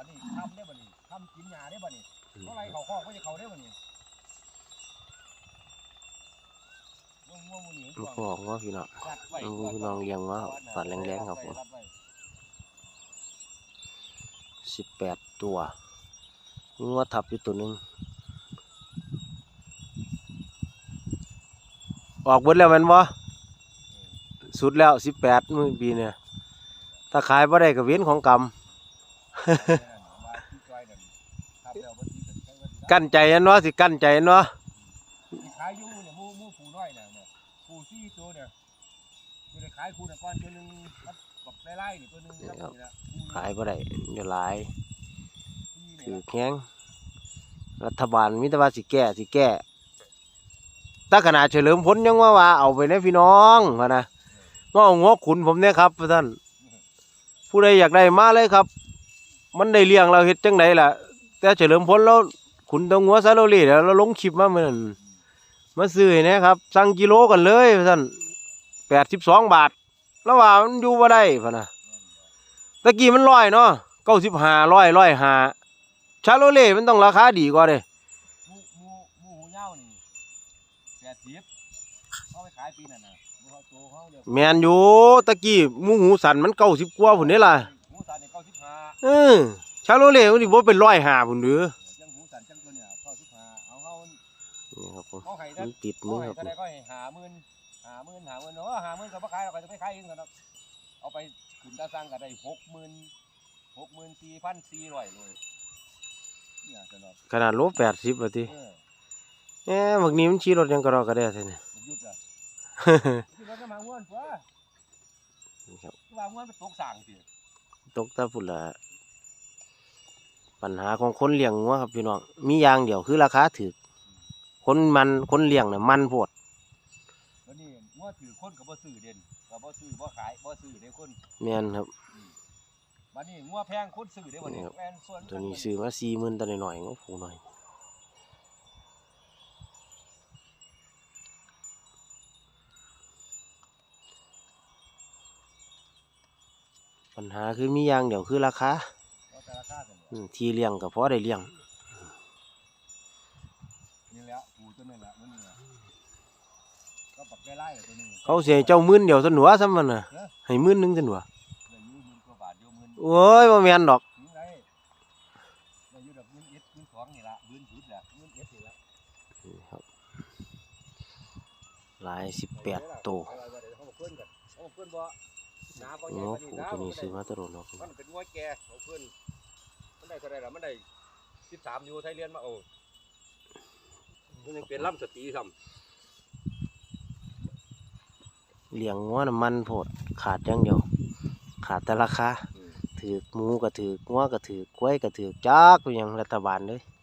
บัดนี้ทำได้บัดนี้ทำกินหญ้าได้บัดนี้เท่าไรเขาคอกก็จะเขาได้บัดนี้ง่วงง่วงหมูหนีมันก็บอกว่าพี่น้องรัดไว้อืมพี่น้องเลี้ยงว่าฝันแรงๆครับผมรัดไว้สิบแปดตัวงัวทับอยู่ตัวหนึ่งออกเบิดแล้วแมันบ่สุดแล้วสิบแปดมือปีเนี่ยถ้าขายบ่ได้ก็เว้นของกรรม กั้นใจอันเนาะสิกั้นใจอันเนาะที่ขายอยู่เนี่ยหมูหมูผูน้อยน่ะเนี่ยผูสี่ตัวเนี่ยจะได้ขายคูน่ะก้อนตัวหนึงครับบักไล่ๆนี่ตัวหนึงครับนี่ล่ะคู่ขายบ่ได้เดี๋ยวหลายนี่ถือล่ะแข้งรัฐบาลมิตรว่าสิแก้สิแก้ถ้าขนาดเฉลิมพลยังว่าว่าเอาไปนะพี่น้องพะนะว่าเอางอขุนผมเนี่ยครับท่านผู้ใดอยากได้มาเลยครับ มันได้เลี้ยงเราเฮ็ดจังไดล่ะ แต่เฉลิมพลเราขุนตัวงัวซาโลเล่แล้วเราลงคลิปมาเหมือนนมาซื้อให้นะครับ สั่งกิโลกันเลยท่านแปดสิบสองบาท แล้วว่ามันอยู่บ่ได้พะนะตะกี้มันร้อยเนาะเก้าสิบห้าร้อยร้อยห้าชาโลเล่มันต้องราคาดีกว่าเด้หมูหมูหมูหูเหย้านี่แปดสิบเขาไปขายปีนั่นน่ะหมูเขาโตเขาเดี๋ยวแมนอยู่ตะกี้หมูหูสันมันเก้าสิบกว่าพุ่นนี่ล่ะ เออชาโลเล่มันสิบ่เป็นร้อยห้าพุ่นเด้อจังหูสันจังตัวเนี่ยเก้าสิบห้าเอาเข้านี่ครับผมเขาให้ได้นติดมือครับ ก็ได้ก็ให้หาหมื่นหาหมื่นหาหมื่นเนาะหาหมื่นก็บ่ขายเราก็จะไม่ขายเองกันเนาะเอาไปขึ้นตาสั่งก็ได้หกหมื่นหกหมื่นสี่พันสี่ร้อยเลยเนี่ยจะเนาะขนาดโลแปดสิบว่าติเออเอ๊ะบักนี้มันขี่รถยังกระรอกกระเดะแท้เนี่ย มันหยุดอะ ที่รถจะมาง่วนเพื่อนี่ครับ ว่าง่วนไปตกสั่งสิ ตกตาพุ่นละปัญหาของคนเลี้ยงงัวครับพี่น้องมีอย่างเดียวคือราคาถูกคนมันคนเลี้ยงน่ะมันโพดแล้วนี่ง่วนถือคนกับบ่ซื้อเด่นกับบ่ซื้อบ่ขายบ่ซื้อเด้คนแม่นครับบัดนี้งัวแพงคนซื้อเด้บัดนี้ครับแม่นส่วนตัวนี้ซื้อมาสี่หมื่นตัวหน่อยๆงัวผูหน่อย ปัญหาคือมีอย่างเดียวคือราคาเอาแต่ราคากันอืมที่เลี้ยงก็พอได้เลี้ยงนี่แหละปูตัวนึงละมันนี่ล่ะก็ปักได้ไล่ตัวนึงเขาเสียเจ้าหมื่นเดียวสนหัวซ้ำมันน่ะเอ้อให้หมื่นหนึงสนหัวได้อยู่หมื่นกว่าบาทอยู่หมื่นโอ้ยบ่แม่นดอกนี่ไรได้อยู่ดอกหมื่นเอ็ดหมื่นสองนี่ละหมื่นสุดละหมื่นเอ็ดนี่ละหลายสิบแปดตัว เอาไว้เดี๋ยวเขาบอกเพื่อนกันเขาบอกเพื่อนบ่หนาบ่ใหญ่โอ้ปานนี้นะผูตัวนี้ซื้อมาตะโดนเนาะมันเป็นงัวแก่เขาเพื่อนมันได้เท่าไหร่ล่ะมันได้สิบสามอยู่ไทยเรียนมาโอ้มันยังเป็นลำสตรีซ้เลี้ยงงัวน้ำมันโพดขาดอย่างเดียวขาดแต่ราคาำถือกหมูก็ถือกงัวก็ถือกกล้วยก็ถือกจักเป็นหยังรัฐบาลเลยเ